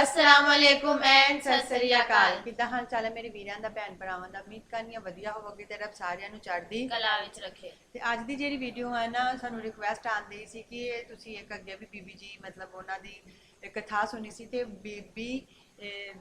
ਅਸਲਾਮ ਅਲੈਕੁਮ and Sat Sri ਅਕਾਲ। ਕਿੱਦਾਂ ਹਾਲ ਚਾਲ ਹੈ ਮੇਰੇ ਵੀਰਾਂ ਦਾ ਭੈਣ ਭਰਾਵਾਂ ਦਾ? ਉਮੀਦ ਕਰਨੀ ਆ ਵਧੀਆ ਹੋਵੋਗੇ ਤੇ ਰੱਬ ਸਾਰਿਆਂ ਨੂੰ ਚੜ੍ਹਦੀ ਕਲਾ ਵਿੱਚ ਰੱਖੇ। ਤੇ ਅੱਜ ਦੀ ਜਿਹੜੀ ਵੀਡੀਓ ਹੈ ਨਾ ਸਾਨੂੰ ਰਿਕੁਐਸਟ ਆਂਦੀ ਸੀ ਕਿ ਤੁਸੀਂ ਇੱਕ ਅੱਗੇ ਵੀ ਬੀਬੀ ਜੀ ਮਤਲਬ ਉਹਨਾਂ ਦੀ ਇੱਕ ਕਥਾ ਸੁਣੀ ਸੀ ਤੇ ਬੀਬੀ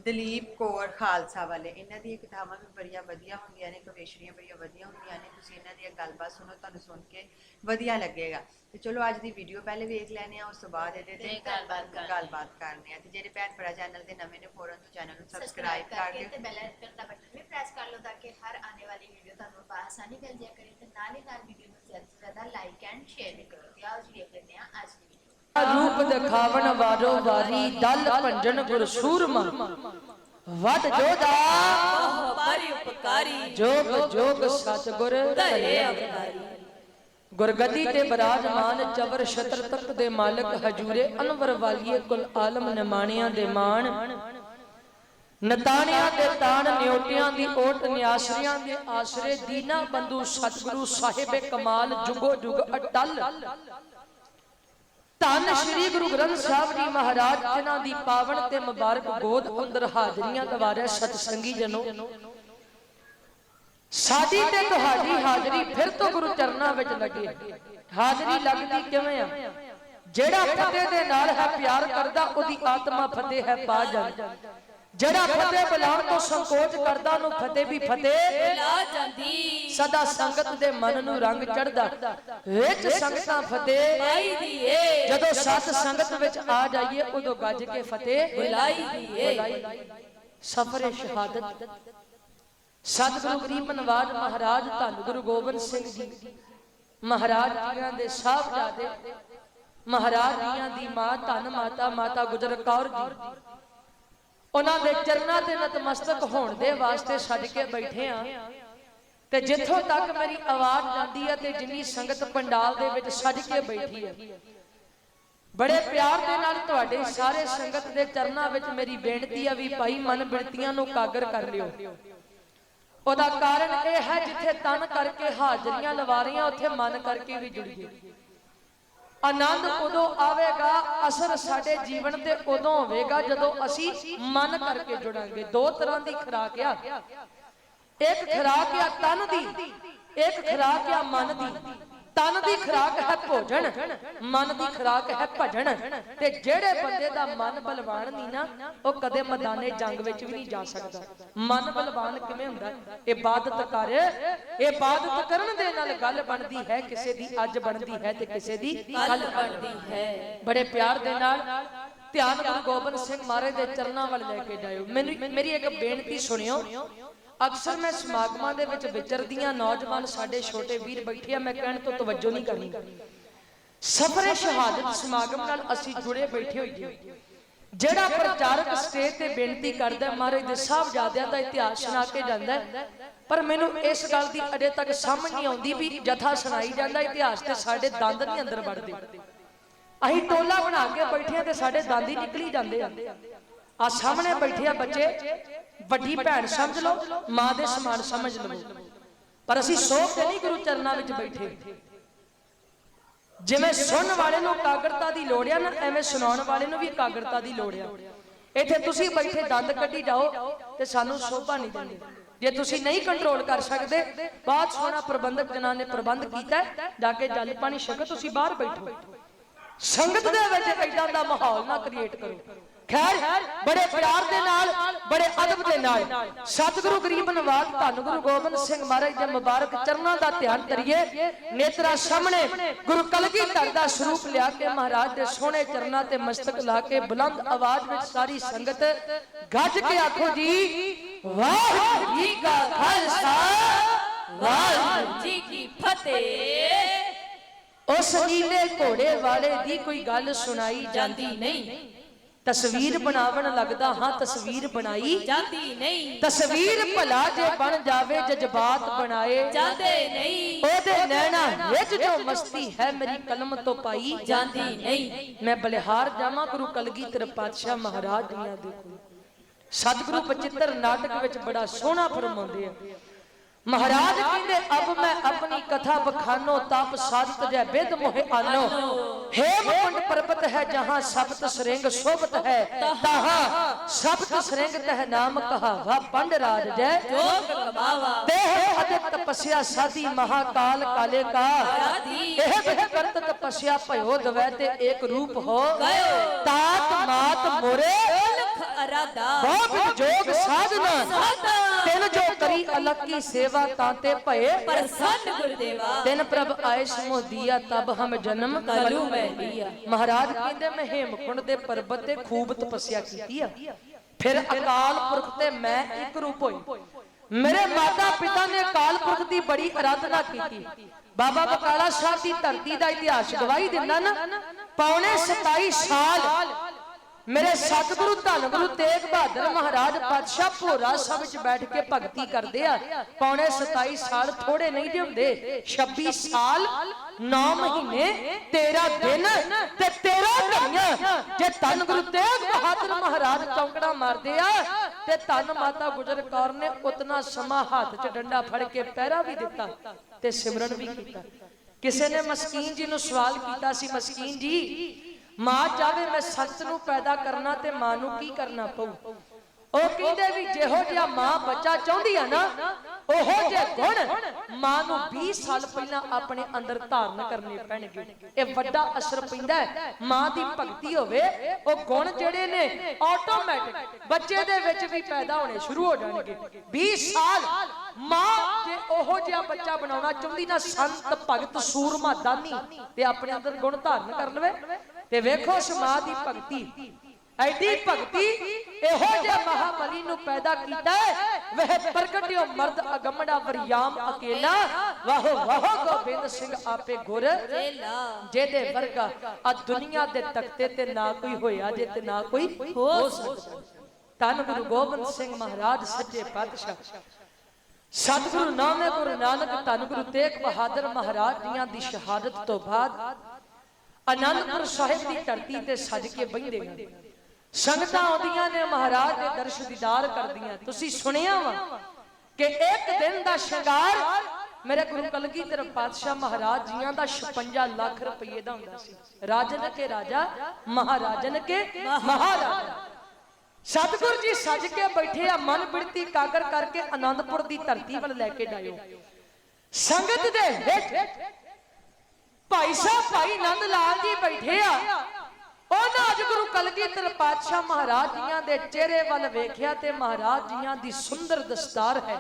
ਦਲੀਪ ਕੌਰ ਖਾਲਸਾ ਵਾਲੇ ਇਹਨਾਂ ਦੀਆਂ ਕਥਾਵਾਂ ਵੀ ਬੜੀਆਂ ਵਧੀਆ ਹੁੰਦੀਆਂ ਨੇ ਕਵੇਸ਼ਰੀਆਂ ਬੜੀਆਂ ਵਧੀਆ ਹੁੰਦੀਆਂ ਨੇ ਤੁਸੀਂ ਇਹਨਾਂ ਦੀ ਗੱਲਬਾਤ ਸੁਣੋ ਤੁਹਾਨੂੰ ਸੁਣ ਕੇ ਵਧੀਆ ਲੱਗੇਗਾ। ਤੇ ਚਲੋ ਅੱਜ ਦੀ ਵੀਡੀਓ ਪਹਿਲੇ ਵੇਖ ਲੈਣੇ ਆ ਉਸ ਤੋਂ ਬਾਅਦ ਇਹਦੇ ਤੇ ਗੱਲਬਾਤ। ਗੱਲਬਾਤ ਕਰਨੇ ਆ ਤੇ ਜਿਹੜੇ ਭੈਣ ਭਰਾ ਚੈਨਲ ਦੇ ਨਵੇਂ ਨੇ ਫੌਰਨ ਤੋਂ ਚੈਨਲ ਨੂੰ ਸਬਸਕ੍ਰਾਈਬ ਕਰ ਦਿਓ। ਤੇ ਬੈਲ ਆਈਕਨ ਦਾ ਬਟਨ ਵੀ ਪ੍ਰੈਸ ਕਰ ਲਓ ਤਾਂ ਕਿ ਹਰ ਆਉਣੇ ਵਾਲੀ ਵੀਡੀਓ ਤੁਹਾਨੂੰ ਆਸਾਨੀ ਮਿਲ ਜਾਇਆ ਕਰੇ। ਤੇ ਨਾਲ ਹੀ ਨਾਲ ਵੀਡੀਓ ਨੂੰ ਜ਼ਿਆਦਾ ਤੋਂ ਜ਼ਿਆਦਾ ਲਾਈਕ ਐਂਡ ਸ਼ੇਅਰ ਰੂਪ ਦਿਖਾਵਣ ਵਾਰੋ ਵਾਰੀ ਦਲ ਭੰਜਨ ਗੁਰ ਸੂਰਮਾ ਵਡ ਜੋਦਾ ਬਾਰੀ ਉਪਕਾਰੀ। ਜੋਗ ਜੋਗ ਸਤਗੁਰ ਧਰੇ ਅਵਤਾਰੀ ਗੁਰਗਦੀ ਤੇ ਬਰਾਜਮਾਨ ਚਵਰ ਛਤਰ ਤਖਤ ਦੇ ਮਾਲਕ ਹਜੂਰੇ ਅਨਵਰ ਵਾਲੀਏ ਕੁਲ ਆਲਮ ਨਿਮਾਣਿਆਂ ਦੇ ਮਾਣ। ਨਤਾਣਿਆਂ ਦੇ ਤਾਣ ਨਿਉਟਿਆਂ ਦੀ ਓਟ ਨਿਆਸਰਿਆਂ ਦੇ ਆਸਰੇ ਦੀਨਾ ਬੰਦੂ ਸਤਿਗੁਰੂ ਸਾਹਿਬੇ ਕਮਾਲ ਜੁਗੋ ਜੁਗ ਅਟਲ। ਧੰਨ ਸ੍ਰੀ ਗੁਰੂ ਗ੍ਰੰਥ ਸਾਹਿਬ ਜੀ ਮਹਾਰਾਜ, ਜਿਨ੍ਹਾਂ ਦੀ ਪਾਵਨ ਤੇ ਮੁਬਾਰਕ ਗੋਦ ਅੰਦਰ ਹਾਜ਼ਰੀਆਂ ਗਵਾਰਿਆ ਸਤਸੰਗੀ ਜਨੋ। ਸਾਡੀ ਤੇ ਤੁਹਾਡੀ ਹਾਜ਼ਰੀ ਫਿਰ ਤੋਂ ਗੁਰੂ ਚਰਨਾਂ ਵਿੱਚ ਲੱਗੇ ਹਾਜ਼ਰੀ ਲੱਗਦੀ ਕਿਵੇਂ ਆ? ਜਿਹੜਾ ਫਤਿਹ ਦੇ ਨਾਲ ਹੈ, ਪਿਆਰ ਕਰਦਾ, ਉਹਦੀ ਆਤਮਾ ਫਤਿਹ ਹੈ, ਪਾ ਜਾਂਦਾ। ਜਿਹੜਾ ਫਤਿਹ ਬੁਲਾਉਣ ਤੋਂ ਸੰਕੋਚ ਕਰਦਾ ਉਹਨੂੰ ਫਤਿਹ ਵੀ ਫਤਿਹ ਲਾ ਜਾਂਦੀ। ਸਦਾ ਸੰਗਤ ਦੇ ਮਨ ਨੂੰ ਰੰਗ ਚੜਦਾ ਵਿੱਚ ਸੰਗਤਾਂ ਫਤਿਹ। ਆਈ ਦੀਏ ਜਦੋਂ ਸਤ ਸੰਗਤ ਵਿੱਚ ਆ ਜਾਈਏ ਉਦੋਂ ਗੱਜ ਕੇ ਫਤਿਹ। ਬੁਲਾਈ ਦੀਏ ਸਫਰੇ ਸ਼ਹਾਦਤ। ਸਤਿਗੁਰੂ ਗਰੀਬ ਨਵਾਜ ਮਹਾਰਾਜ ਧੰਨ ਗੁਰੂ ਗੋਬਿੰਦ ਸਿੰਘ ਜੀ। ਮਹਾਰਾਜ ਜੀਆਂ ਦੇ ਸਾਹਿਬਜ਼ਾਦੇ। ਮਹਾਰਾਜ ਜੀਆਂ ਦੀ ਮਾਂ ਧੰਨ ਮਾਤਾ ਮਾਤਾ ਗੁਜਰ ਕੌਰ ਜੀ। ਉਹਨਾਂ ਦੇ ਚਰਨਾਂ ਤੇ ਨਤਮਸਤਕ ਹੋਣ ਦੇ ਵਾਸਤੇ ਸੱਜ ਕੇ ਬੈਠੇ ਆ ਤੇ ਜਿੱਥੋਂ ਤੱਕ ਮੇਰੀ ਆਵਾਜ਼ ਜਾਂਦੀ ਹੈ ਤੇ ਜਿੰਨੀ ਸੰਗਤ ਪੰਡਾਲ ਦੇ ਵਿੱਚ ਸੱਜ ਕੇ ਬੈਠੀ ਹੈ। ਬੜੇ ਪਿਆਰ ਦੇ ਨਾਲ ਤੁਹਾਡੇ ਸਾਰੇ ਸੰਗਤ ਦੇ ਚਰਨਾਂ ਵਿੱਚ ਮੇਰੀ ਬੇਨਤੀ ਆ ਵੀ ਭਾਈ ਮਨ ਬਿਰਤੀਆਂ ਨੂੰ ਕਾਗਰ ਕਰ ਲਿਓ। ਉਹਦਾ ਕਾਰਨ ਇਹ ਹੈ ਜਿੱਥੇ ਤਨ ਕਰਕੇ ਹਾਜ਼ਰੀਆਂ ਲਵਾ ਰਹੀਆਂ, ਉੱਥੇ ਮਨ ਕਰਕੇ ਵੀ ਜੁੜੀਏ। ਆਨੰਦ ਉਦੋਂ ਆਵੇਗਾ, ਅਸਰ ਸਾਡੇ ਜੀਵਨ ਤੇ ਉਦੋਂ ਹੋਵੇਗਾ, ਜਦੋਂ ਅਸੀਂ ਮਨ ਕਰਕੇ ਜੁੜਾਂਗੇ। ਦੋ ਤਰ੍ਹਾਂ ਦੀ ਖੁਰਾਕ ਆ। ਇੱਕ ਖੁਰਾਕ ਆ ਤਨ ਦੀ, ਇੱਕ ਖੁਰਾਕ ਆ ਮਨ ਦੀ। ਤਨ ਦੀ ਖੁਰਾਕ ਹੈ ਭੋਜਨ ਮਨ ਦੀ ਖੁਰਾਕ ਹੈ ਭਜਨ। ਤੇ ਜਿਹੜੇ ਬੰਦੇ ਦਾ ਮਨ ਬਲਵਾਨ ਨਹੀਂ ਨਾ ਉਹ ਕਦੇ ਮੈਦਾਨੇ ਜੰਗ ਵਿੱਚ ਵੀ ਨਹੀਂ ਜਾ ਸਕਦਾ। ਮਨ ਬਲਵਾਨ ਕਿਵੇਂ ਹੁੰਦਾ? ਇਬਾਦਤ ਕਰ ਇਬਾਦਤ ਕਰਨ ਦੇ ਨਾਲ ਗੱਲ ਬਣਦੀ ਹੈ ਕਿਸੇ ਦੀ ਅੱਜ ਬਣਦੀ ਹੈ ਤੇ ਕਿਸੇ ਦੀ ਕੱਲ ਬਣਦੀ ਹੈ। ਬੜੇ ਪਿਆਰ ਦੇ ਨਾਲ ਧਿਆਨ ਗੁਰੂ ਗੋਬਿੰਦ ਸਿੰਘ ਮਹਾਰਾਜ ਦੇ ਚਰਨਾਂ ਵੱਲ ਲੈ ਕੇ ਜਾਇਓ। ਮੈਨੂੰ ਮੇਰੀ ਇੱਕ ਬੇਨਤੀ ਸੁਣਿਓ। ਅਕਸਰ ਮੈਂ ਸਮਾਗਮਾਂ ਦੇ ਵਿੱਚ ਵਿਚਰਦੀਆਂ ਨੌਜਵਾਨ ਸਾਡੇ ਛੋਟੇ ਵੀਰ ਬੈਠੇ ਆ, ਮੈਂ ਕਹਿਣ ਤੋਂ ਤਵੱਜੋ ਨਹੀਂ ਕਰਨੀ। ਸਫਰੇ ਸ਼ਹਾਦਤ ਸਮਾਗਮ ਨਾਲ ਅਸੀਂ ਜੁੜੇ ਬੈਠੇ ਹੋਈਏ ਜਿਹੜਾ ਪ੍ਰਚਾਰਕ ਸਟੇਜ ਤੇ ਬੇਨਤੀ ਕਰਦਾ ਮਹਾਰਾਜ ਦੇ ਸਾਹਿਬਜ਼ਾਦਿਆਂ ਦਾ ਇਤਿਹਾਸ ਸੁਣਾ ਕੇ ਜਾਂਦਾ ਪਰ ਮੈਨੂੰ ਇਸ ਗੱਲ ਦੀ ਅਜੇ ਤੱਕ ਸਮਝ ਨਹੀਂ ਆਉਂਦੀ ਵੀ ਜਥਾ ਸੁਣਾਈ ਜਾਂਦਾ, ਇਤਿਹਾਸ ਤੇ ਸਾਡੇ ਦੰਦ ਨਹੀਂ ਅੰਦਰ ਵੜਦੇ। ਅਸੀਂ ਟੋਲਾ ਬਣਾ ਕੇ ਬੈਠੇ ਆ ਤੇ ਸਾਡੇ ਦੰਦ ਹੀ ਨਿਕਲੀ ਜਾਂਦੇ ਆ। ਆ ਸਾਹਮਣੇ ਬੈਠੇ ਆ ਬੱਚੇ। ਵੱਡੀ ਭੈਣ ਸਮਝ ਲਓ ਮਾਂ ਦੇ ਸਮਾਨ ਸਮਝ ਲਵੋ ਪਰ ਅਸੀਂ ਸੋਖ ਤੇ ਨਹੀਂ ਗੁਰੂ ਚਰਨਾਂ ਵਿੱਚ ਬੈਠੇ। ਜਿਵੇਂ ਸੁਣਨ ਵਾਲੇ ਨੂੰ ਕਾਗਰਤਾ ਦੀ ਲੋੜ ਆ ਨਾ ਐਵੇਂ ਸੁਣਾਉਣ ਵਾਲੇ ਨੂੰ ਵੀ ਕਾਗਰਤਾ ਦੀ ਲੋੜ ਆ। ਇੱਥੇ ਤੁਸੀਂ ਬੈਠੇ ਦੰਦ ਕੱਢੀ ਜਾਓ ਤੇ ਸਾਨੂੰ ਸ਼ੋਭਾ ਨਹੀਂ ਦਿੰਦੀ। ਜੇ ਤੁਸੀਂ ਨਹੀਂ ਕੰਟਰੋਲ ਕਰ ਸਕਦੇ ਬਹੁਤ ਸੋਹਣਾ ਪ੍ਰਬੰਧਕ ਜਨਾਂ ਨੇ ਪ੍ਰਬੰਧ ਕੀਤਾ ਜਾ ਕੇ ਜਲ ਪਾਣੀ ਛਕੋ ਤੁਸੀਂ ਬਾਹਰ ਬੈਠੋ। ਸੰਗਤ ਦੇ ਵਿੱਚ ਐਡਾ ਦਾ ਮਾਹੌਲ ਨਾ ਕ੍ਰੀਏਟ ਕਰੋ। ਖੈਰ, ਬੜੇ ਪਿਆਰ ਦੇ ਨਾਲ, ਬੜੇ ਅਦਬ ਦੇ ਨਾਲ। ਸਤਿਗੁਰੂ ਗਰੀਬ ਨਵਾਜ਼ ਧੰਨ ਗੁਰੂ ਗੋਬਿੰਦ ਸਿੰਘ ਮਹਾਰਾਜ ਦੇ ਮੁਬਾਰਕ ਚਰਨਾਂ ਦਾ ਧਿਆਨ ਕਰੀਏ ਨੇਤਰਾ ਸਾਹਮਣੇ ਗੁਰੂ ਕਲਗੀਧਰ ਦਾ ਸਰੂਪ ਲਿਆ ਕੇ ਮਹਾਰਾਜ ਦੇ ਸੋਹਣੇ ਚਰਨਾਂ ਤੇ ਮਸਤਕ ਲਾ ਕੇ ਬੁਲੰਦ ਆਵਾਜ਼ ਵਿੱਚ ਸਾਰੀ ਸੰਗਤ ਗੱਜ ਕੇ ਆਖੋ ਜੀ, ਵਾਹਿਗੁਰੂ ਜੀ ਕਾ ਖਾਲਸਾ, ਵਾਹਿਗੁਰੂ ਜੀ ਕੀ ਫਤਿਹ। ਉਸ ਨੀਲੇ ਘੋੜੇ ਵਾਲੇ ਦੀ ਕੋਈ ਗੱਲ ਸੁਣਾਈ ਜਾਂਦੀ ਨਹੀਂ। ਤਸਵੀਰ ਬਣਾਵਣ ਲੱਗਦਾ ਹਾਂ ਤਸਵੀਰ ਬਣਾਈ ਜਾਂਦੀ ਨਹੀਂ। ਤਸਵੀਰ ਭਲਾ ਜੇ ਬਣ ਜਾਵੇ ਜਜ਼ਬਾਤ ਬਣਾਏ। ਜਾਂਦੇ ਨਹੀਂ। ਉਹਦੇ ਨੈਣਾ ਵਿੱਚ ਜੋ ਮਸਤੀ ਹੈ ਮੇਰੀ ਕਲਮ ਤੋਂ ਪਾਈ ਜਾਂਦੀ ਨਹੀਂ। ਮੈਂ ਬਲਿਹਾਰ ਜਾਵਾਂ ਗੁਰੂ ਕਲਗੀਧਰ ਪਾਤਸ਼ਾਹ ਮਹਾਰਾਜ ਜੀਆਂ ਦੇ ਕੋਲ ਸਤਿਗੁਰੂ ਬਚਿੱਤਰ ਨਾਟਕ ਵਿੱਚ ਬੜਾ ਸੋਹਣਾ ਫਰਮਾਉਂਦੇ ਆ। ਮਹਾਰਾਜ ਕਹਿੰਦੇ ਅਬ ਮੈਂ ਆਪਣੀ ਕਥਾ ਬਖਾਨੋ ਤਾਪ ਸਾਧਤ ਜੈ ਬਿਦ ਮੋਹਿ ਆਨੋ। ਹੇਮਕੁੰਡ ਪਰਬਤ ਹੈ ਜਹਾਂ ਸਬਤ ਸਰੰਗ ਸੋਭਤ ਹੈ ਤਹਾਂ ਸਬਤ ਸਰੰਗ ਤਹ ਨਾਮ ਕਹਾਵਾ ਪੰਡ ਰਾਜ ਜੈ। ਜੋਗ ਕਮਾਵਾ ਦੇਹ ਅਦਿਤ ਤਪਸਿਆ ਸਾਧੀ ਮਹਾਕਾਲ ਕਾਲੇ ਕਾ। ਇਹ ਬਿਹ ਕਰਤ ਤਪਸਿਆ ਭਇਓ ਦਵੈ ਤੇ ਏਕ ਰੂਪ ਹੋ। ਤਾਤ ਮਾਤ ਮੋਰੇ ਲਖ ਅਰਾਦਾ ਬਹੁ ਵਿਧ ਜੋਗ ਸਾਧਨਾ। ਤਿਨ ਜੋ ਕਰੀ ਅਲਕ ਕੀ ਸੇਵਾ ਤਾਂਤੇ ਭਏ। ਪ੍ਰਸੰਨ ਗੁਰਦੇਵਾ। ਤਿਨ ਪ੍ਰਭ ਆਏ ਸਮੋਹ ਦੀਆ ਤਬ ਹਮ ਜਨਮ ਕਲੂ ਮੈਂ ਲਿਆ ਮਹਾਰਾਜ ਕਹਿੰਦੇ ਮੈਂ ਹੇਮਕੁੰਡ ਦੇ ਪਰਬਤ ਤੇ ਖੂਬ ਤਪੱਸਿਆ ਕੀਤੀ ਆ। ਫਿਰ ਅਕਾਲ ਪੁਰਖ ਤੇ ਮੈਂ ਇੱਕ ਰੂਪ ਹੋਈ। ਮੇਰੇ ਮਾਤਾ ਪਿਤਾ ਨੇ ਅਕਾਲ ਪੁਰਖ ਦੀ ਬੜੀ ਆਰਾਧਨਾ ਕੀਤੀ। ਬਾਬਾ ਬਕਾਲਾ ਸਾਹਿਬ ਦੀ ਧਰਤੀ ਦਾ ਇਤਿਹਾਸ ਗਵਾਹੀ ਦਿੰਦਾ ਨਾ ਪੌਣੇ 27 ਸਾਲ ਮੇਰੇ ਸਤਿਗੁਰੂ ਧੰਨ ਗੁਰੂ ਤੇਗ ਬਹਾਦਰ ਮਹਾਰਾਜ, ਪਾਤਸ਼ਾਹ ਭੋਰਾ ਸਾਹਿਬ ਵਿੱਚ ਬੈਠ ਕੇ ਭਗਤੀ ਕਰਦੇ ਆ। ਪੌਣੇ 27 ਸਾਲ ਥੋੜੇ ਨਹੀਂ ਜਿਹੇ ਹੁੰਦੇ 26 ਸਾਲ 9 ਮਹੀਨੇ 13 ਦਿਨ ਤੇ 13 ਘੜੀਆਂ ਜੇ ਧੰਨ ਗੁਰੂ ਤੇਗ ਬਹਾਦਰ ਮਹਾਰਾਜ ਚੌਂਕੜਾ ਮਾਰਦੇ ਆ, ਤੇ ਧੰਨ ਮਾਤਾ ਗੁਜਰ ਕੌਰ ਨੇ ਉਤਨਾ ਸਮਾਂ ਹੱਥ 'ਚ ਡੰਡਾ ਫੜ ਕੇ ਪਹਿਰਾ ਵੀ ਦਿੱਤਾ ਤੇ ਸਿਮਰਨ ਵੀ ਕੀਤਾ। ਕਿਸੇ ਨੇ ਮਸਕੀਨ ਜੀ ਨੂੰ ਸਵਾਲ ਕੀਤਾ ਸੀ, ਮਸਕੀਨ ਜੀ ਮਾਂ ਚਾਹੇ ਮੈਂ ਸੰਤ ਨੂੰ ਪੈਦਾ ਕਰਨਾ ਤੇ ਮਾਂ ਨੂੰ ਕੀ ਕਰਨਾ ਪਊ? ਉਹ ਕਹਿੰਦੇ ਵੀ ਜਿਹੋ ਜਿਹਾ ਮਾਂ ਬੱਚਾ ਚਾਹੁੰਦੀ ਆ ਨਾ, ਉਹੋ ਜਿਹੇ ਗੁਣ ਮਾਂ ਨੂੰ 20 ਸਾਲ ਪਹਿਲਾਂ ਆਪਣੇ ਅੰਦਰ ਧਾਰਨ ਕਰਨੇ ਪੈਣਗੇ। ਇਹ ਵੱਡਾ ਅਸਰ ਪੈਂਦਾ ਹੈ। ਮਾਂ ਦੀ ਭਗਤੀ ਹੋਵੇ, ਉਹ ਗੁਣ ਜਿਹੜੇ ਨੇ ਆਟੋਮੈਟਿਕ ਬੱਚੇ ਦੇ ਵਿੱਚ ਵੀ ਪੈਦਾ ਹੋਣੇ ਸ਼ੁਰੂ ਹੋ ਜਾਣਗੇ। 20 ਸਾਲ ਮਾਂ ਜੇ ਉਹੋ ਜਿਹਾ ਬੱਚਾ ਬਣਾਉਣਾ ਚਾਹੁੰਦੀ ਨਾ, ਸੰਤ ਭਗਤ ਸੂਰਮਾ ਦਾਨੀ ਤੇ ਆਪਣੇ ਅੰਦਰ ਗੁਣ ਧਾਰਨ ਕਰ ਲਵੇ ਤੇ ਵੇਖੋ ਉਸ ਮਾਂ ਦੀ ਭਗਤੀ। ਐਡੀ ਭਗਤੀ ਇਹੋ ਜਿਹਾ ਮਹਾਬਲੀ ਨੂੰ ਪੈਦਾ ਕੀਤਾ ਹੈ। ਵਹ ਪ੍ਰਗਟਿਓ ਮਰਦ ਅਗੰਮੜਾ ਵਰਿਆਮ ਅਕੇਲਾ। ਵਾਹੋ ਵਾਹੋ ਗੋਬਿੰਦ ਸਿੰਘ ਆਪੇ ਗੁਰ। ਜਿਹਦੇ ਵਰਗਾ ਆ ਦੁਨੀਆ ਦੇ ਤਖਤੇ ਤੇ ਨਾ ਕੋਈ ਹੋਇਆ ਜੇ ਤੇ ਨਾ ਕੋਈ ਹੋ ਸਕਦਾ। ਧੰਨ ਗੁਰੂ ਗੋਬਿੰਦ ਸਿੰਘ ਮਹਾਰਾਜ ਸੱਚੇ ਪਾਤਸ਼ਾਹ। ਸਤਿਗੁਰੂ ਨਾਮੇ ਗੁਰੂ ਨਾਨਕ ਧੰਨ ਗੁਰੂ ਤੇਗ ਬਹਾਦਰ ਮਹਾਰਾਜ ਦੀਆਂ ਦੀ ਸ਼ਹਾਦਤ ਤੋਂ ਬਾਅਦ ਆਨੰਦਪੁਰ ਸਾਹਿਬ ਦੀ ਧਰਤੀ ਤੇ ਸੱਜ ਕੇ ਬੈਠਦੇ ਹਨ ਸੰਗਤਾਂ ਆਉਂਦੀਆਂ ਨੇ, ਮਹਾਰਾਜ ਦੇ ਦਰਸ਼ ਦੀਦਾਰ ਕਰਦੀਆਂ। ਤੁਸੀਂ ਸੁਣਿਆ ਵਾ ਕਿ ਇੱਕ ਦਿਨ ਦਾ ਸ਼ਿੰਗਾਰ ਮੇਰੇ ਗੁਰੂ ਕਲਗੀਧਰ ਪਾਤਸ਼ਾਹ ਮਹਾਰਾਜ ਜੀਆਂ ਦਾ 56 ਲੱਖ ਰੁਪਏ ਦਾ ਹੁੰਦਾ ਸੀ। ਰਾਜਨ ਕੇ ਰਾਜਾ, ਮਹਾਰਾਜਨ ਕੇ ਮਹਾਰਾਜਾ। ਸਤਿਗੁਰ ਜੀ ਸੱਜ ਕੇ ਬੈਠੇ ਆ, ਮਨ ਬਿਰਤੀ ਕਾਗਰ ਕਰਕੇ ਆਨੰਦਪੁਰ ਦੀ ਧਰਤੀ ਵੱਲ ਲੈ ਕੇ ਜਾਇਓ ਸੰਗਤ ਦੇ ਹੇਠ ਭਾਈ ਸਾਹਿਬ, ਭਾਈ ਨੰਦ ਲਾਲ ਜੀ ਬੈਠੇ ਆ। ਉਹਨਾਂ ਅੱਜ ਗੁਰੂ ਕਲਗੀਧਰ ਪਾਤਸ਼ਾਹ ਮਹਾਰਾਜ ਜੀਆਂ ਦੇ ਚਿਹਰੇ ਵੱਲ ਵੇਖਿਆ ਤੇ ਮਹਾਰਾਜ ਜੀਆਂ ਦੀ ਸੁੰਦਰ ਦਸਤਾਰ ਹੈ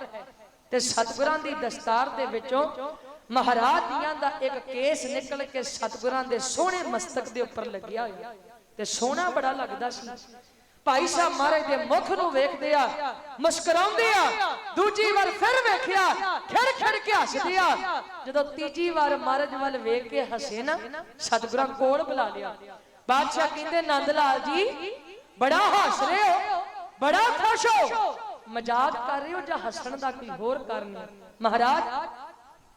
ਤੇ ਸਤਿਗੁਰਾਂ ਦੀ ਦਸਤਾਰ ਦੇ ਵਿੱਚੋਂ ਮਹਾਰਾਜ ਜੀਆਂ ਦਾ ਇੱਕ ਕੇਸ ਨਿਕਲ ਕੇ ਸਤਿਗੁਰਾਂ ਦੇ ਸੋਹਣੇ ਮਸਤਕ ਦੇ ਉੱਪਰ ਲੱਗਿਆ ਹੋਇਆ। ਤੇ ਸੋਹਣਾ ਬੜਾ ਲੱਗਦਾ ਸੀ ਭਾਈ ਸਾਹਿਬ ਮਹਾਰਾਜ ਦੇ ਮੁਖ ਨੂੰ ਵੇਖਦੇ ਆ, ਮੁਸਕਰਾਉਂਦੇ ਆ, ਦੂਜੀ ਵਾਰ ਫਿਰ ਵੇਖਿਆ, ਖਿੜ ਖਿੜ ਕੇ ਹੱਸਦੇ ਆ। ਜਦੋਂ ਤੀਜੀ ਵਾਰ ਮਹਾਰਾਜ ਵੱਲ ਵੇਖ ਕੇ ਹੱਸੇ ਨਾ, ਸਤਿਗੁਰਾਂ ਕੋਲ ਬੁਲਾ ਲਿਆ। ਬਾਦਸ਼ਾਹ ਕਹਿੰਦੇ ਨੰਦ ਲਾਲ ਜੀ, ਬੜਾ ਹੱਸ ਰਹੇ ਹੋ, ਬੜਾ ਖੁਸ਼ ਹੋ। ਮਜ਼ਾਕ ਕਰ ਰਹੇ ਹੋ ਜਾਂ ਹੱਸਣ ਦਾ ਕੋਈ ਹੋਰ ਕਾਰਨ ਹੈ? ਮਹਾਰਾਜ,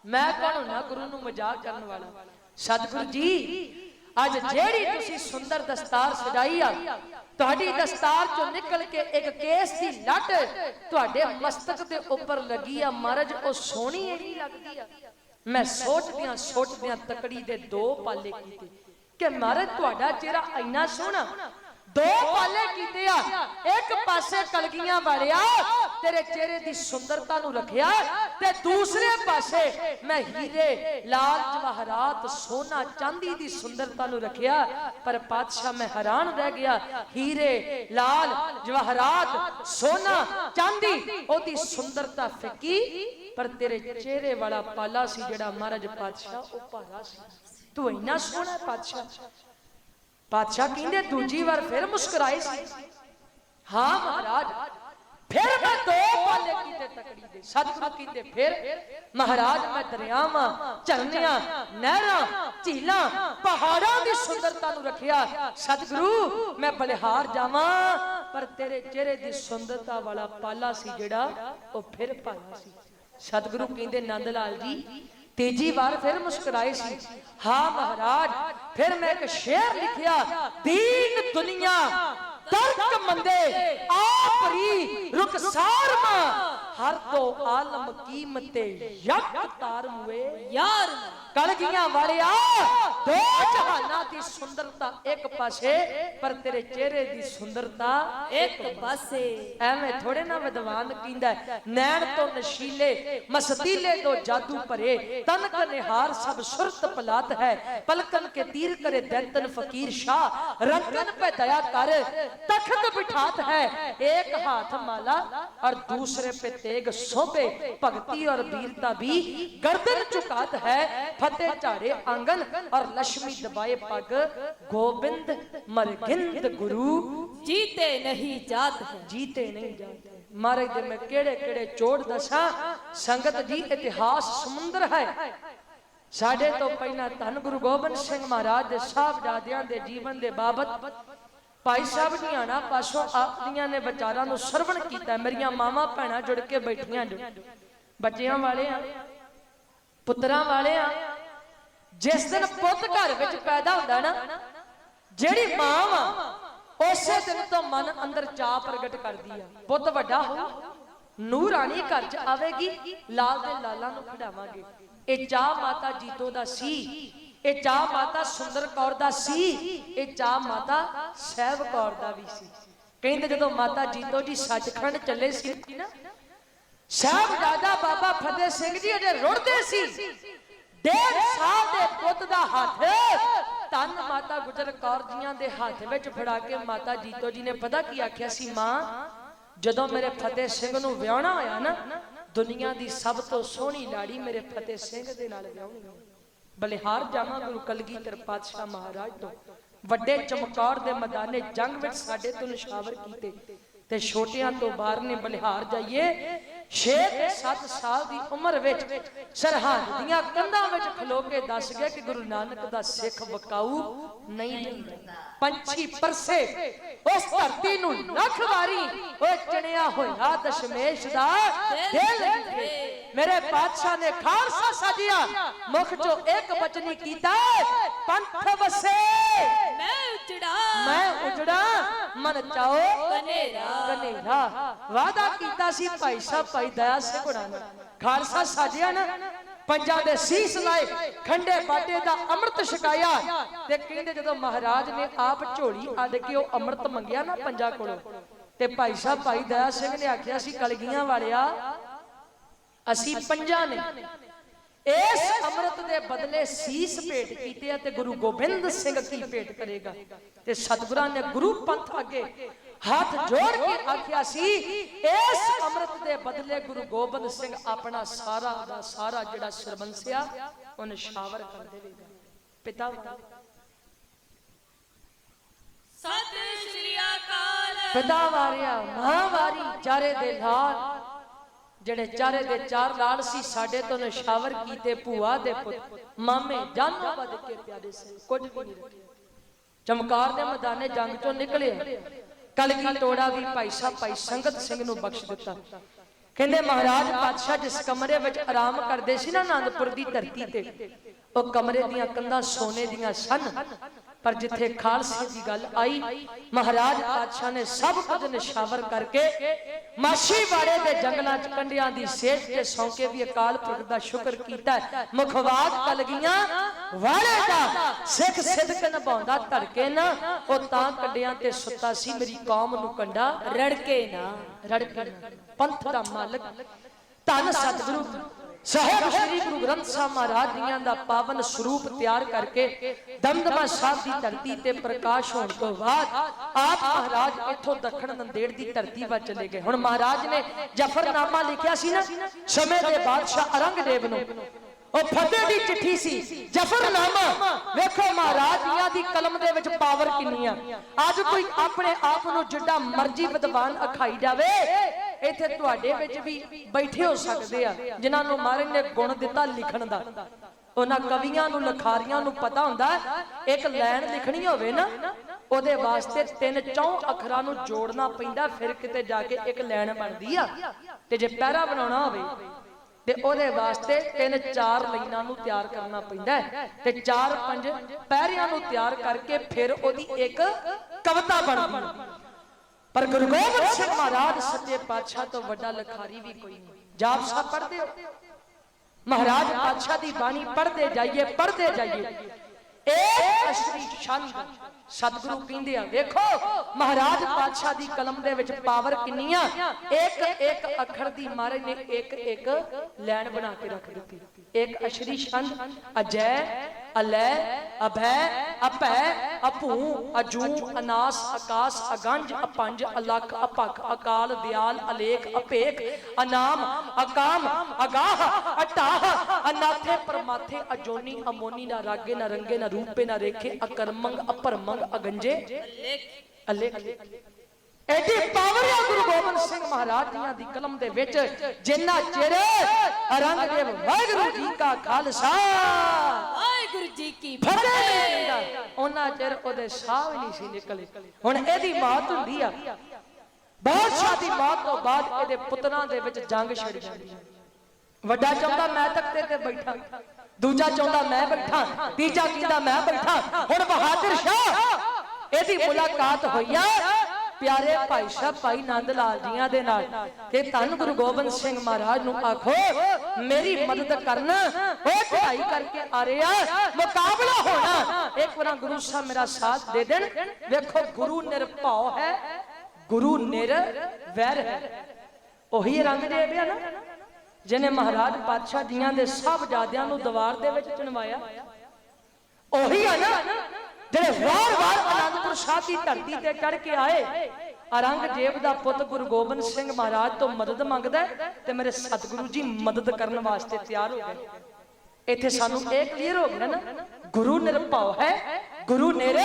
ਮੈਂ ਕੌਣ ਹੁੰਨਾ ਗੁਰੂ ਨੂੰ ਮਜ਼ਾਕ ਕਰਨ ਵਾਲਾ। ਸਤਿਗੁਰੂ ਜੀ ਅੱਜ ਜਿਹੜੀ ਤੁਸੀਂ ਸੁੰਦਰ ਦਸਤਾਰ ਸਜਾਈ ਆ, ਤੁਹਾਡੀ ਦਸਤਾਰ ਚੋਂ ਨਿਕਲ ਕੇ ਇੱਕ ਕੇਸ ਦੀ ਲੱਟ ਤੁਹਾਡੇ ਮਸਤਕ ਦੇ ਉੱਪਰ ਲੱਗੀ ਆ ਮਹਾਰਾਜ, ਉਹ ਸੋਹਣੀ ਇਹੀ ਲੱਗਦੀ ਆ। ਮੈਂ ਸੋਚਦਿਆਂ ਸੋਚਦਿਆਂ ਤਕੜੀ ਦੇ ਦੋ ਪਾਲੇ ਕੀਤੇ ਕਿ ਮਹਾਰਾਜ, ਤੁਹਾਡਾ ਚਿਹਰਾ ਇੰਨਾ ਸੋਹਣਾ। ਦੋ ਪਾਲੇ ਕੀਤੇ ਆ, ਇੱਕ ਪਾਸੇ ਕਲਗੀਆਂ ਵਾਲਿਆ ਤੇਰੇ ਚਿਹਰੇ ਦੀ ਸੁੰਦਰਤਾ ਨੂੰ ਰੱਖਿਆ ਤੇ ਦੂਸਰੇ ਪਾਸੇ ਮੈਂ ਹੀਰੇ, ਲਾਲ ਜਵਾਹਰਾਤ, ਸੋਨਾ ਚਾਂਦੀ ਦੀ ਸੁੰਦਰਤਾ ਨੂੰ ਰੱਖਿਆ। ਪਰ ਪਾਤਸ਼ਾਹ ਮੈਂ ਹੈਰਾਨ ਰਹਿ ਗਿਆ। ਹੀਰੇ, ਲਾਲ ਜਵਾਹਰਾਤ, ਸੋਨਾ ਚਾਂਦੀ, ਉਹਦੀ ਸੁੰਦਰਤਾ ਫਿੱਕੀ। ਪਰ ਤੇਰੇ ਚਿਹਰੇ ਵਾਲਾ ਪਾਲਾ ਸੀ ਜਿਹੜਾ ਮਹਾਰਾਜ ਪਾਤਸ਼ਾਹ ਉਹ ਪਾਲਾ ਸੀ। ਤੂੰ ਇੰਨਾ ਸੋਹਣਾ ਪਾਤਸ਼ਾਹ। ਪਾਤਸ਼ਾਹ ਕਹਿੰਦੇ, ਦੂਜੀ ਵਾਰ ਫਿਰ ਮੁਸਕਰਾਏ ਸੀ। ਹਾਂ ਮਹਾਰਾਜ ਫਿਰ ਮੈਂ ਦੋ ਪਾਲੇ ਕੀਤੇ ਤਕੜੀ ਦੇ। ਸਤਿਗੁਰੂ ਕਹਿੰਦੇ ਫਿਰ, ਮਹਾਰਾਜ ਮੈਂ ਦਰਿਆਵਾਂ, ਝਰਨਿਆਂ, ਨਹਿਰਾਂ, ਝੀਲਾਂ, ਪਹਾੜਾਂ ਦੀ ਸੁੰਦਰਤਾ ਨੂੰ ਰੱਖਿਆ। ਸਤਿਗੁਰੂ, ਮੈਂ ਬਲਿਹਾਰ ਜਾਵਾਂ, ਪਰ ਤੇਰੇ ਚਿਹਰੇ ਦੀ ਸੁੰਦਰਤਾ ਵਾਲਾ ਪਾਲਾ ਸੀ ਜਿਹੜਾ ਉਹ ਫਿਰ ਭਾਰਾ ਸੀ। ਸਤਿਗੁਰੂ ਕਹਿੰਦੇ, ਨੰਦ ਲਾਲ ਜੀ, ਤੀਜੀ ਵਾਰ ਫਿਰ ਮੁਸਕਰਾਏ ਸੀ। ਹਾਂ ਮਹਾਰਾਜ, ਫਿਰ ਮੈਂ ਇੱਕ ਸ਼ੇਰ ਲਿਖਿਆ, ਦੀਨ ਦੁਨੀਆ ਤਰਕ ਮੰਦੇ ਆਪਰੀ ਰੁਖਸਾਰ ਮਾ। ਹਰ ਤੋਂ ਆਲਮ ਕੀਮਤੇ ਯਕ ਤਾਰ ਹੋਏ ਯਾਰ। ਕਲਗੀਆਂ ਵਾਲਿਆ ਦੋ ਜਹਾਨਾਂ ਦੀ ਸੁੰਦਰਤਾ ਇੱਕ ਪਾਸੇ ਪਰ ਤੇਰੇ ਚਿਹਰੇ ਦੀ ਸੁੰਦਰਤਾ ਇੱਕ ਪਾਸੇ। ਐਵੇਂ ਥੋੜੇ ਨਾ ਵਿਦਵਾਨ ਕਹਿੰਦਾ ਨੈਣ ਤੋਂ ਨਸ਼ੀਲੇ ਮਸਤੀਲੇ ਤੋਂ ਜਾਦੂ ਭਰੇ ਤਨਕ ਨਿਹਾਰ ਸਭ ਸੁਰਤ ਪਲਾਤ ਹੈ ਪਲਕਨ ਕੇ ਤੀਰ ਕਰੇ ਦੈਤਨ ਫਕੀਰ ਸ਼ਾ ਰੰਗਨ ਪੈ ਦਇਆ ਕਰ ਤਖਤ ਬਿਠਾਤ ਹੈ ਇੱਕ ਹੱਥ ਮਾਲਾ ਔਰ ਦੂਸਰੇ पे तेग सोबे भक्ति और वीरता भी गर्दन झुकात है फतेह चारे आंगन और लक्ष्मी दबाए पग गोविंद मरगिंद गुरु ਜੀਤੇ ਨਹੀਂ ਜਾਤ ਹੈ ਜੀਤੇ ਨਹੀਂ ਜਾਂਦੇ ਮਹਾਰਾਜ ਦੇ ਮੈਂ ਕਿਹੜੇ ਕਿਹੜੇ ਚੋੜ ਦਸਾਂ ਸੰਗਤ ਜੀ ਇਤਿਹਾਸ ਸਮੁੰਦਰ ਹੈ ਸਾਡੇ ਤੋਂ ਪਹਿਲਾਂ ਧੰਨ ਗੁਰੂ ਗੋਬਿੰਦ ਸਿੰਘ ਮਹਾਰਾਜ ਦੇ ਸਾਹਿਬਜ਼ਾਦਿਆਂ ਦੇ ਜੀਵਨ ਦੇ ਬਾਬਤ ਭਾਈ ਸਾਹਿਬ ਢਿਆਣਾ ਪਾਸੋਂ ਆਪਦੀਆਂ ਨੇ ਵਿਚਾਰਾਂ ਨੂੰ ਸਰਵਣ ਕੀਤਾ, ਮੇਰੀਆਂ ਮਾਵਾਂ ਭੈਣਾਂ ਜੁੜ ਕੇ ਬੈਠੀਆਂ ਜੋ ਬੱਚਿਆਂ ਵਾਲੇ ਆ ਪੁੱਤਰਾਂ ਵਾਲੇ ਆ ਜਿਸ ਦਿਨ ਪੁੱਤ ਘਰ ਵਿੱਚ ਪੈਦਾ ਹੁੰਦਾ ਨਾ, ਜਿਹੜੀ ਮਾਂ ਵਾ, ਉਸੇ ਦਿਨ ਤੋਂ ਮਨ ਅੰਦਰ ਚਾਹ ਪ੍ਰਗਟ ਕਰਦੀ ਆ। ਪੁੱਤ ਵੱਡਾ ਹੋ ਰਾਣੀ ਘਰ ਚ ਆਵੇਗੀ, ਲਾਲ ਦੇ ਲਾਲਾਂ ਨੂੰ ਖਿਡਾਵਾਂਗੇ। ਇਹ ਚਾਹ ਮਾਤਾ ਜੀਤੋ ਦਾ ਸੀ। ਇਹ ਚਾਹ ਮਾਤਾ ਸੁੰਦਰ ਕੌਰ ਦਾ ਸੀ, ਇਹ ਚਾਹ ਮਾਤਾ ਸਹਿਬ ਕੌਰ ਦਾ ਵੀ ਸੀ। ਕਹਿੰਦੇ ਜਦੋਂ ਮਾਤਾ ਜੀਤੋ ਜੀ ਸੱਚਖੰਡ ਚੱਲੇ ਸੀ ਨਾ ਸਾਹਿਬਜ਼ਾਦਾ ਬਾਬਾ ਫਤਿਹ ਸਿੰਘ ਜੀ ਅਜੇ ਰੁੜਦੇ ਸੀ। ਡੇਢ ਸਾਲ ਦੇ ਪੁੱਤ ਦਾ ਹੱਥ ਤਨ ਮਾਤਾ ਗੁਜਰ ਕੌਰ ਜੀਆਂ ਦੇ ਹੱਥ ਵਿੱਚ ਫੜਾ ਕੇ ਮਾਤਾ ਜੀਤੋ ਜੀ ਨੇ ਪਤਾ ਕੀ ਆਖਿਆ ਸੀ, ਮਾਂ, ਜਦੋਂ ਮੇਰੇ ਫਤਿਹ ਸਿੰਘ ਨੂੰ ਵਿਆਹਣਾ ਹੋਇਆ ਨਾ, ਦੁਨੀਆ ਦੀ ਸਭ ਤੋਂ ਸੋਹਣੀ ਲਾੜੀ ਮੇਰੇ ਫਤਿਹ ਸਿੰਘ ਦੇ ਨਾਲ ਵਿਆਹਣੀ ਬਲਿਹਾਰ ਜਾਵਾਂ ਗੁਰੂ ਕਲਗੀਧਰ ਪਾਤਸ਼ਾਹ ਮਹਾਰਾਜ ਤੋਂ ਵੱਡੇ ਚਮਕੌਰ ਦੇ ਮੈਦਾਨੇ ਜੰਗ ਵਿੱਚ ਸਾਡੇ ਤੋਂ ਨਿਸ਼ਾਵਰ ਕੀਤੇ ਤੇ ਛੋਟਿਆਂ ਤੋਂ ਬਾਹਰ ਨੇ ਬਲਿਹਾਰ ਜਾਈਏ 6 ਤੇ 7 ਸਾਲ ਦੀ ਉਮਰ ਵਿੱਚ ਸਰਹੰਦ ਦੀਆਂ ਕੰਧਾਂ ਵਿੱਚ ਖਲੋ ਕੇ ਦੱਸ ਗਿਆ ਕਿ ਗੁਰੂ ਨਾਨਕ ਦਾ ਸਿੱਖ ਵਕਾਊ ਨਹੀਂ ਪੰਛੀ ਪਰਸੇ, ਉਸ ਧਰਤੀ ਨੂੰ ਲੱਖ ਵਾਰੀ ਓਏ ਚਣਿਆ ਹੋਇਆ ਦਸ਼ਮੇਸ਼ ਦਾ ਦਿਲ ਮੇਰੇ ਪਾਤਸ਼ਾਹ ਨੇ ਖਾਲਸਾ ਸਾਜਿਆ। ਮੁਖ ਚੋਂ ਇੱਕ ਬਚਨੀ ਕੀਤਾ ਪੰਥ ਵਸੇ। ਮੈਂ ਉਜੜਾ। ਮੈਂ ਉਜੜਾ। ਮਨ ਚਾਓ। ਕਨੇਰਾ ਕਨੇਰਾ ਵਾਦਾ ਕੀਤਾ ਸੀ ਭਾਈ ਸਾਹਿਬ ਭਾਈ ਦਇਆ ਸਿੰਘ ਹੁਣਾਂ ਨੇ। ਖਾਲਸਾ ਸਾਜਿਆ ਨਾ। ਪੰਜਾਂ ਦੇ ਸੀਸ ਲਾਏ। ਖੰਡੇ ਬਾਟੇ ਦਾ ਅੰਮ੍ਰਿਤ ਛਕਾਇਆ। ਤੇ ਕਹਿੰਦੇ ਜਦੋਂ ਮਹਾਰਾਜ ਨੇ ਆਪ ਝੋਲੀ ਅੱਡ ਕੇ ਉਹ ਅੰਮ੍ਰਿਤ ਮੰਗਿਆ ਨਾ ਪੰਜਾਂ ਕੋਲੋਂ। ਤੇ ਭਾਈ ਸਾਹਿਬ ਭਾਈ ਦਇਆ ਸਿੰਘ ਨੇ ਆਖਿਆ ਸੀ ਕਲਗੀਆਂ ਵਾਲਿਆ ਅਸੀਂ ਪੰਜਾਂ ਨੇ। ਇਸ ਅੰਮ੍ਰਿਤ ਦੇ ਬਦਲੇ ਸੀਸ ਭੇਟ ਕੀਤੇ ਆ ਤੇ ਗੁਰੂ ਗੋਬਿੰਦ ਸਿੰਘ ਕੀ ਭੇਟ ਕਰੇਗਾ। ਤੇ ਸਤਿਗੁਰਾਂ ਨੇ ਗੁਰੂ ਪੰਥ ਅੱਗੇ ਹੱਥ ਜੋੜ ਕੇ ਆਖਿਆ ਸੀ ਇਸ ਅੰਮ੍ਰਿਤ ਦੇ ਬਦਲੇ ਗੁਰੂ ਗੋਬਿੰਦ ਸਿੰਘ ਆਪਣਾ ਸਾਰਾ ਦਾ ਸਾਰਾ ਜਿਹੜਾ ਸਰਬੰਸਿਆ ਉਹ ਨਿਸ਼ਾਵਰ ਕਰ ਦੇਵੇਗਾ। ਪਿਤਾ ਸਤਿ ਸ਼੍ਰੀ ਅਕਾਲ। ਪਿਤਾ ਵਾਰਿਆ ਮਾਂ ਵਾਰੀ ਚਾਰੇ ਦੇ ਲਾਲ ਜਿਹੜੇ ਚਾਰੇ ਦੇ ਚਾਰ ਲਾਲ ਸੀ, ਸਾਡੇ ਤੋਂ ਨਿਸ਼ਾਵਰ ਕੀਤੇ, ਭੂਆ ਦੇ ਪੁੱਤ, ਮਾਮੇ, ਜਾਨੋਂ ਵੱਧ ਕੇ ਪਿਆਰੇ ਸੀ ਕੁਝ ਵੀ ਨਹੀਂ ਰੱਖਿਆ। ਚਮਕਾਰ ਦੇ ਮੈਦਾਨੇ ਜੰਗ ਚੋਂ ਨਿਕਲਿਆ ਕਲਗੀ ਤੋੜਾ ਵੀ ਭਾਈ ਸਾਹਿਬ, ਭਾਈ ਸੰਗਤ ਸਿੰਘ ਨੂੰ ਬਖਸ਼ ਦਿੱਤਾ। ਕਹਿੰਦੇ, ਮਹਾਰਾਜ, ਪਾਤਸ਼ਾਹ ਜਿਸ ਕਮਰੇ ਵਿੱਚ ਆਰਾਮ ਕਰਦੇ ਸੀ ਨਾ ਆਨੰਦਪੁਰ ਦੀ ਧਰਤੀ ਤੇ, ਉਹ ਕਮਰੇ ਦੀਆਂ ਕੰਧਾਂ ਸੋਨੇ ਦੀਆਂ ਸਨ। ਪਰ ਜਿੱਥੇ ਖਾਲਸੇ ਦੀ ਗੱਲ ਆਈ, ਮਹਾਰਾਜ ਪਾਤਸ਼ਾਹ ਨੇ ਸਭ ਕੁਝ ਨਿਸ਼ਾਵਰ ਕਰਕੇ ਮਾਸ਼ੀ ਬਾੜੇ ਦੇ ਜੰਗਲਾਂ 'ਚ ਕੰਡਿਆਂ ਦੀ ਸੇਜ ਤੇ ਸੌਂ ਕੇ ਵੀ ਅਕਾਲ ਪੁਰਖ ਦਾ ਸ਼ੁਕਰ ਕੀਤਾ ਹੈ। ਕਲਗੀਆਂ ਵਾਲੇ ਦਾ ਸਿੱਖ ਸਿੱਧਕ ਨਿਭਾਉਂਦਾ ਧੜਕੇ ਨਾ, ਉਹ ਤਾਂ ਕੰਡਿਆਂ ਤੇ ਸੁੱਤਾ ਸੀ, ਮੇਰੀ ਕੌਮ ਨੂੰ ਕੰਡਾ ਰੜਕੇ ਨਾ ਰੜਕੇ ਨਾ। ਪੰਥ ਦਾ ਮਾਲਕ, ਧੰਨ ਸਤਿਗੁਰੂ ਸਾਹਿਬ ਸ੍ਰੀ ਗੁਰੂ ਗ੍ਰੰਥ ਸਾਹਿਬ ਮਹਾਰਾਜ ਜੀਆਂ ਦਾ ਪਾਵਨ ਸਰੂਪ ਤਿਆਰ ਕਰਕੇ ਦਮਦਮਾ ਸਾਹਿਬ ਦੀ ਧਰਤੀ ਤੇ ਪ੍ਰਕਾਸ਼ ਹੋਣ ਤੋਂ ਬਾਅਦ ਆਪ ਮਹਾਰਾਜ ਇੱਥੋਂ ਦੱਖਣ ਨੰਦੇੜ ਦੀ ਧਰਤੀ ਵੱਲ ਚਲੇ ਗਏ। ਹੁਣ ਮਹਾਰਾਜ ਨੇ ਜਫਰਨਾਮਾ ਲਿਖਿਆ ਸੀ ਨਾ, ਸਮੇਂ ਦੇ ਬਾਦਸ਼ਾਹ ਔਰੰਗਜ਼ੇਬ ਨੂੰ। ਉਹ ਫਤਿਹ ਦੀ ਚਿੱਠੀ ਸੀ, ਜਫਰਨਾਮਾ। ਵੇਖੋ ਮਹਾਰਾਜ ਜੀਆਂ ਦੀ ਕਲਮ ਦੇ ਵਿੱਚ ਪਾਵਰ ਕਿੰਨੀ ਆ। ਅੱਜ ਕੋਈ ਆਪਣੇ ਆਪ ਨੂੰ ਜਿੱਡਾ ਮਰਜ਼ੀ ਵਿਦਵਾਨ ਅਖਾਈ ਜਾਵੇ ਇੱਥੇ ਤੁਹਾਡੇ ਵਿੱਚ ਵੀ ਬੈਠੇ ਹੋ ਸਕਦੇ ਆ, ਜਿਨ੍ਹਾਂ ਨੂੰ ਮਹਾਰਾਜ ਨੇ ਗੁਣ ਦਿੱਤਾ ਲਿਖਣ ਦਾ। ਉਹਨਾਂ ਕਵੀਆਂ ਨੂੰ, ਲਖਾਰੀਆਂ ਨੂੰ ਪਤਾ ਹੁੰਦਾ ਇੱਕ ਲਾਈਨ ਲਿਖਣੀ ਹੋਵੇ ਨਾ, ਉਹਦੇ ਵਾਸਤੇ ਤਿੰਨ ਚੌਂ ਅੱਖਰਾਂ ਨੂੰ ਜੋੜਨਾ ਪੈਂਦਾ, ਫਿਰ ਕਿਤੇ ਜਾ ਕੇ ਇੱਕ ਲਾਈਨ ਬਣਦੀ ਆ। ਤੇ ਜੇ ਪੈਰਾ ਬਣਾਉਣਾ ਹੋਵੇ, ਤੇ ਉਹਦੇ ਵਾਸਤੇ ਤਿੰਨ ਚਾਰ ਲਾਈਨਾਂ ਨੂੰ ਤਿਆਰ ਕਰਨਾ ਪੈਂਦਾ ਤੇ ਚਾਰ ਪੰਜ ਪੈਰਿਆਂ ਨੂੰ ਤਿਆਰ ਕਰਕੇ ਫਿਰ ਉਹਦੀ ਇੱਕ ਕਵਿਤਾ ਬਣਦੀ। ਹੈ ਪਰ ਗੁਰੂ ਗੋਬਿੰਦ ਸਿੰਘ ਮਹਾਰਾਜ ਸੱਚੇ ਪਾਤਸ਼ਾਹ ਤੋਂ ਵੱਡਾ ਲਖਾਰੀ ਵੀ ਕੋਈ ਨਹੀਂ। ਜਾਪ ਸਾਹਿਬ ਪੜ੍ਹਦੇ ਹੋ? ਮਹਾਰਾਜ ਪਾਤਸ਼ਾਹ ਦੀ ਬਾਣੀ ਪੜ੍ਹਦੇ ਜਾਈਏ ਪੜ੍ਹਦੇ ਜਾਈਏ। ਏਕ ਅਸ਼ਰੀ ਛੰਦ। ਸਤਿਗੁਰੂ ਕਹਿੰਦੇ ਆ ਵੇਖੋ ਮਹਾਰਾਜ ਪਾਤਸ਼ਾਹ ਦੀ ਕਲਮ ਦੇ ਵਿੱਚ ਪਾਵਰ ਕਿੰਨੀ ਆ? ਇੱਕ ਇੱਕ ਅੱਖਰ ਦੀ ਮਹਾਰਾਜ ਨੇ ਇੱਕ ਇੱਕ ਲਾਈਨ ਬਣਾ ਕੇ ਰੱਖ ਦਿੱਤੀ। ਇੱਕ ਅਸ਼ਰੀ ਛੰਦ ਅਜੈ ਅਲੈ ਅਭੈ ਅਪੈ ਅਪੂ ਅਜੂ ਅਨਾਸ ਆਕਾਸ ਅਗੰਜ ਅਪੰਜ ਅਲਖ ਅਪਖ ਅਕਾਲ ਦਿਆਲ ਅਲੇਖ ਅਪੇਖ ਅਨਾਮ ਅਕਾਮ ਅਗਾਹ ਅਟਾਹ ਅਨਾਥੇ ਪਰਮਾਥੇ ਅਜੋਨੀ ਅਮੋਨੀ ਨਾ ਰਾਗੇ ਨਾ ਰੰਗੇ ਨਾ ਰੂਪੇ ਨਾ ਰੇਖੇ ਅਕਰਮੰਗ ਅਪਰਮੰਗ ਅਗੰਜੇ ਅਲੇਖ ਐਡੀ ਪਾਵਰ ਹੈ ਗੁਰੂ ਗੋਬਿੰਦ ਸਿੰਘ ਮਹਾਰਾਜ ਜੀਆਂ ਦੀ ਕਲਮ ਦੇ ਵਿੱਚ ਜਿੰਨਾ ਚਿਰ ਅਰੰਗਦੇਵ ਵਾਹਿਗੁਰੂ ਜੀ ਕਾ ਖਾਲਸਾ। ਵਾਹਿਗੁਰੂ ਜੀ ਕੀ ਫਤਿਹ। ਉਹਨਾਂ ਚਿਰ ਉਹਦੇ ਸਾਹ ਵੀ ਨਹੀਂ ਸੀ ਨਿਕਲੇ। ਹੁਣ ਇਹਦੀ ਮੌਤ ਹੁੰਦੀ ਆ। ਬਾਦਸ਼ਾਹ ਦੀ ਮੌਤ ਤੋਂ ਬਾਅਦ ਇਹਦੇ ਪੁੱਤਰਾਂ ਦੇ ਵਿੱਚ ਜੰਗ ਛਿੜ ਜਾਂਦੀ ਹੈ ਵੱਡਾ ਚਾਹੁੰਦਾ ਮੈਂ ਤਖਤੇ ਤੇ ਬੈਠਾ। ਦੂਜਾ ਚਾਹੁੰਦਾ ਮੈਂ ਬੈਠਾ। ਤੀਜਾ ਕਹਿੰਦਾ ਮੈਂ ਬੈਠਾ। ਹੁਣ ਬਹਾਦਰ ਸ਼ਾਹ ਇਹਦੀ ਮੁਲਾਕਾਤ ਹੋਈ ਆ। ਪਿਆਰੇ ਭਾਈ ਸਾਹਿਬ, ਭਾਈ ਨੰਦ ਲਾਲ ਜੀਆਂ ਦੇ ਨਾਲ, ਕਿ ਧੰਨ ਗੁਰੂ ਗੋਬਿੰਦ ਸਿੰਘ ਮਹਾਰਾਜ ਨੂੰ ਆਖੋ, ਮੇਰੀ ਮਦਦ ਕਰਨ, ਉਹ ਚੜਾਈ ਕਰਕੇ ਆ ਰਹੇ ਮੁਕਾਬਲਾ ਹੋਣਾ। ਇੱਕ ਵਾਰ ਗੁਰੂ ਸਾਹਿਬ ਮੇਰਾ ਸਾਥ ਦੇ ਦੇਣ। ਵੇਖੋ, ਗੁਰੂ ਨਿਰਭਉ ਹੈ, ਗੁਰੂ ਨਿਰ ਵੈਰ ਹੈ। ਉਹੀ ਰੰਗਦੇਵ ਆ ਨਾ, ਜਿਹਨੇ ਮਹਾਰਾਜ ਪਾਤਸ਼ਾਹ ਜੀਆਂ ਦੇ ਸਭ ਜਾਦਿਆਂ ਨੂੰ ਦੀਵਾਰ ਦੇ ਵਿੱਚ ਚਣਵਾਇਆ। ਉਹੀ ਆ ਨਾ, ਜਿਹੜੇ ਵਾਰ-ਵਾਰ ਅਨੰਦਪੁਰ ਦੀ ਧਰਤੀ ਤੇ ਚੜ ਕੇ ਆਏ। ਔਰੰਗਜ਼ੇਬ ਦਾ ਪੁੱਤ ਗੁਰੂ ਗੋਬਿੰਦ ਸਿੰਘ ਮਹਾਰਾਜ ਤੋਂ ਮਦਦ ਮੰਗਦਾ ਤੇ ਮੇਰੇ ਸਤਿਗੁਰੂ ਜੀ ਮਦਦ ਕਰਨ ਵਾਸਤੇ ਤਿਆਰ ਹੋ ਗਏ। ਇੱਥੇ ਸਾਨੂੰ ਇਹ ਕਲੀਅਰ ਹੋ ਗਿਆ ਨਾ, ਗੁਰੂ ਨਿਰਭਉ ਹੈ, ਗੁਰੂ ਨੇਰੇ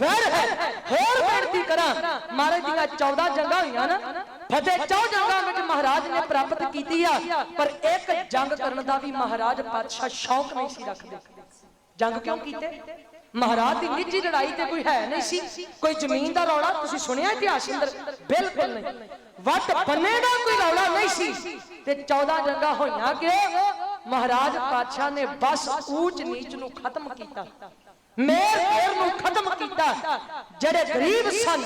ਵੈਰ ਹੈ। ਹੋਰ ਬੇਨਤੀ ਕਰਾਂ, ਮਹਾਰਾਜ ਦੀਆਂ 14 ਜੰਗਾਂ ਹੋਈਆਂ ਨਾ ਫਤਿਹ 14 ਜੰਗਾਂ ਵਿੱਚ ਮਹਾਰਾਜ ਨੇ ਪ੍ਰਾਪਤ ਕੀਤੀ ਆ, ਪਰ ਇੱਕ ਜੰਗ ਕਰਨ ਦਾ ਵੀ ਮਹਾਰਾਜ ਪਾਤਸ਼ਾਹ ਸ਼ੌਕ ਨਹੀਂ ਸੀ ਰੱਖਦੇ। ਜੰਗ ਕਿਉਂ ਕੀਤੇ? ਮਹਾਰਾਜ ਦੀ ਨਿੱਜੀ ਲੜਾਈ ਤੇ ਕੋਈ ਹੈ ਨਹੀਂ ਸੀ। ਕੋਈ ਜ਼ਮੀਨ ਦਾ ਰੌਲਾ ਤੁਸੀਂ ਸੁਣਿਆ ਇਤਿਹਾਸ ਅੰਦਰ? ਬਿਲਕੁਲ ਨਹੀਂ। ਵੱਟ ਬੰਨੇ ਦਾ ਕੋਈ ਰੌਲਾ ਨਹੀਂ ਸੀ। ਤੇ 14 ਜੰਗਾਂ ਹੋਈਆਂ ਕਿ ਮਹਾਰਾਜ ਪਾਤਸ਼ਾਹ ਨੇ ਬਸ ਊਚ ਨੀਚ ਨੂੰ ਖਤਮ ਕੀਤਾ। ਮੇਰ ਫੇਰ ਨੂੰ ਖਤਮ ਕੀਤਾ। ਜਿਹੜੇ ਗਰੀਬ ਸਨ,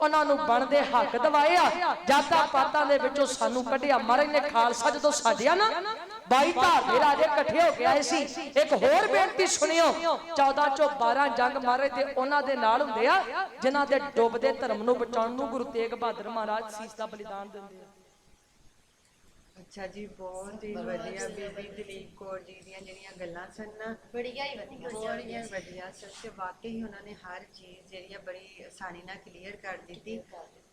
ਉਹਨਾਂ ਨੂੰ ਬਣਦੇ ਹੱਕ ਦਿਵਾਏ ਆ ਜਾਤਾਂ ਪਾਤਾਂ ਦੇ ਵਿੱਚੋਂ ਸਾਨੂੰ ਕੱਢਿਆ। ਮਹਾਰਾਜ ਨੇ ਖਾਲਸਾ ਜਦੋਂ ਸਾਡਿਆ ਨਾ ਬਾਈ ਧਾਰ ਦੇ ਰਾਜੇ ਇਕੱਠੇ ਹੋ ਕੇ ਆਏ ਸੀ। ਇੱਕ ਹੋਰ ਬੇਨਤੀ ਸੁਣਿਓ 14 ਚੋਂ 12 ਜੰਗ ਮਹਾਰਾਜ ਦੇ ਉਹਨਾਂ ਦੇ ਨਾਲ ਹੁੰਦੇ ਆ ਜਿਨ੍ਹਾਂ ਦੇ ਡੁੱਬਦੇ ਧਰਮ ਨੂੰ ਬਚਾਉਣ ਨੂੰ ਗੁਰੂ ਤੇਗ ਬਹਾਦਰ ਮਹਾਰਾਜ ਸੀਸ ਦਾ ਬਲੀਦਾਨ ਦਿੰਦੇ ਆ। ਅੱਛਾ ਜੀ ਬਹੁਤ ਹੀ ਵਧੀਆ ਬੀਬੀ ਦਲੀਪ ਕੌਰ ਜੀ ਦੀਆਂ ਜਿਹੜੀਆਂ ਗੱਲਾਂ ਸਨ ਨਾ ਬੜੀਆਂ ਹੀ ਵਧੀਆ ਬੜੀਆਂ ਵਧੀਆ ਸੱਚ ਵਾਕਈ ਉਹਨਾਂ ਨੇ ਹਰ ਚੀਜ਼ ਜਿਹੜੀ ਆ ਬੜੀ ਆਸਾਨੀ ਨਾਲ ਕਲੀਅਰ ਕਰ ਦਿੱਤੀ।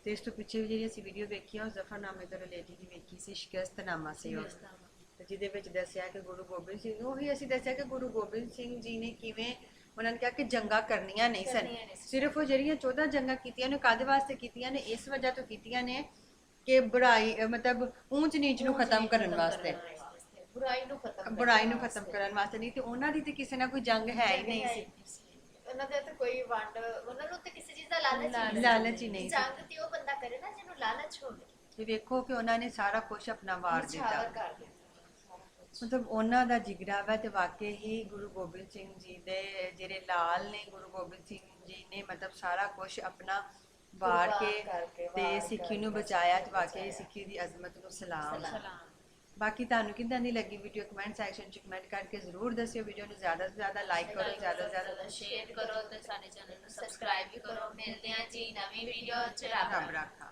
ਤੇ ਇਸ ਤੋਂ ਪਿੱਛੇ ਵੀ ਜਿਹੜੀ ਅਸੀਂ ਵੀਡੀਓ ਵੇਖੀ ਆ ਉਹ ਜ਼ਫਰਨਾਮੇ ਤੋਂ ਰਿਲੇਟਡ ਹੀ ਵੇਖੀ ਸੀ ਸ਼ਿਕਸਤਨਾਮਾ ਸੀ ਉਹ। ਤੇ ਜਿਹਦੇ ਵਿੱਚ ਦੱਸਿਆ ਕਿ ਗੁਰੂ ਗੋਬਿੰਦ ਸਿੰਘ ਉਹੀ ਅਸੀਂ ਦੱਸਿਆ ਕਿ ਗੁਰੂ ਗੋਬਿੰਦ ਸਿੰਘ ਜੀ ਨੇ ਕਿਵੇਂ ਉਹਨਾਂ ਨੇ ਕਿਹਾ ਕਿ ਜੰਗਾਂ ਕਰਨੀਆਂ ਨਹੀਂ ਸਨ। ਸਿਰਫ ਉਹ ਜਿਹੜੀਆਂ 14 ਜੰਗਾਂ ਕੀਤੀਆਂ ਨੇ ਕਾਦੇ ਵਾਸਤੇ ਕੀਤੀਆਂ ਨੇ? ਇਸ ਵਜ੍ਹਾ ਤੋਂ ਕੀਤੀਆਂ ਨੇ ਕਿ ਬੁਰਾਈ ਮਤਲਬ ਊਂਚ ਨੀਚ ਨੂੰ ਖਤਮ ਕਰਨ ਵਾਸਤੇ। ਬੁਰਾਈ ਨੂੰ ਖਤਮ ਬੁਰਾਈ ਨੂੰ ਖਤਮ ਕਰਨ ਵਾਸਤੇ ਨਹੀਂ ਤੇ ਉਹਨਾਂ ਦੀ ਤੇ ਕਿਸੇ ਨਾ ਕੋਈ ਜੰਗ ਹੈ ਹੀ ਨਹੀਂ ਸੀ। ਉਹਨਾਂ ਦੇ ਤਾਂ ਕੋਈ ਵੰਡ ਉਹਨਾਂ ਨੂੰ ਤਾਂ ਕਿਸੇ ਚੀਜ਼ ਦਾ ਲਾਲਚ। ਲਾਲਚ ਹੀ ਨਹੀਂ। ਜੰਗ ਤੇ ਉਹ ਬੰਦਾ ਕਰੇ ਨਾ ਜਿਹਨੂੰ ਲਾਲਚ ਹੋਵੇ। ਤੇ ਵੇਖੋ ਕਿ ਉਹਨਾਂ ਨੇ ਸਾਰਾ ਕੁਝ ਆਪਣਾ ਵਾਰ ਦਿੱਤਾ। ਮਤਲਬ ਉਹਨਾਂ ਦਾ ਜਿਗਰਾ ਵਾ ਤੇ ਵਾਕਈ ਹੀ ਗੁਰੂ ਗੋਬਿੰਦ ਸਿੰਘ ਜੀ ਦੇ ਜਿਹੜੇ ਲਾਲ ਨੇ ਗੁਰੂ ਗੋਬਿੰਦ ਸਿੰਘ ਜੀ ਨੇ ਮਤਲਬ ਸਾਰਾ ਕੁਝ ਆਪਣਾ ਵਾਰ ਕੇ ਤੇ ਸਿੱਖੀ ਨੂੰ ਬਚਾਇਆ ਤੇ ਵਾਕਈ ਸਿੱਖੀ ਦੀ ਅਜ਼ਮਤ ਨੂੰ ਸਲਾਮ ਬਾਕੀ ਤੁਹਾਨੂੰ ਕਿਦਾਂ ਦੀ ਲੱਗੀ ਵੀਡੀਓ ਕਮੈਂਟ ਸੈਕਸ਼ਨ ਚ ਕਮੈਂਟ ਕਰਕੇ ਜ਼ਰੂਰ ਦੱਸਿਓ ਵੀਡੀਓ ਨੂੰ ਜ਼ਿਆਦਾ ਤੋਂ ਜ਼ਿਆਦਾ ਲਾਈਕ ਕਰੋ ਜ਼ਿਆਦਾ ਤੋਂ ਜ਼ਿਆਦਾ ਸ਼ੇਅਰ ਕਰੋ ਤੇ ਸਾਡੇ ਚੈਨਲ ਨੂੰ ਸਬਸਕ੍ਰਾਈਬ ਵੀ ਕਰੋ। ਮਿਲਦੇ ਹਾਂ ਜੀ ਨਵੀਂ ਵੀਡੀਓ ਚ। ਰੱਬ ਰਾਖਾ।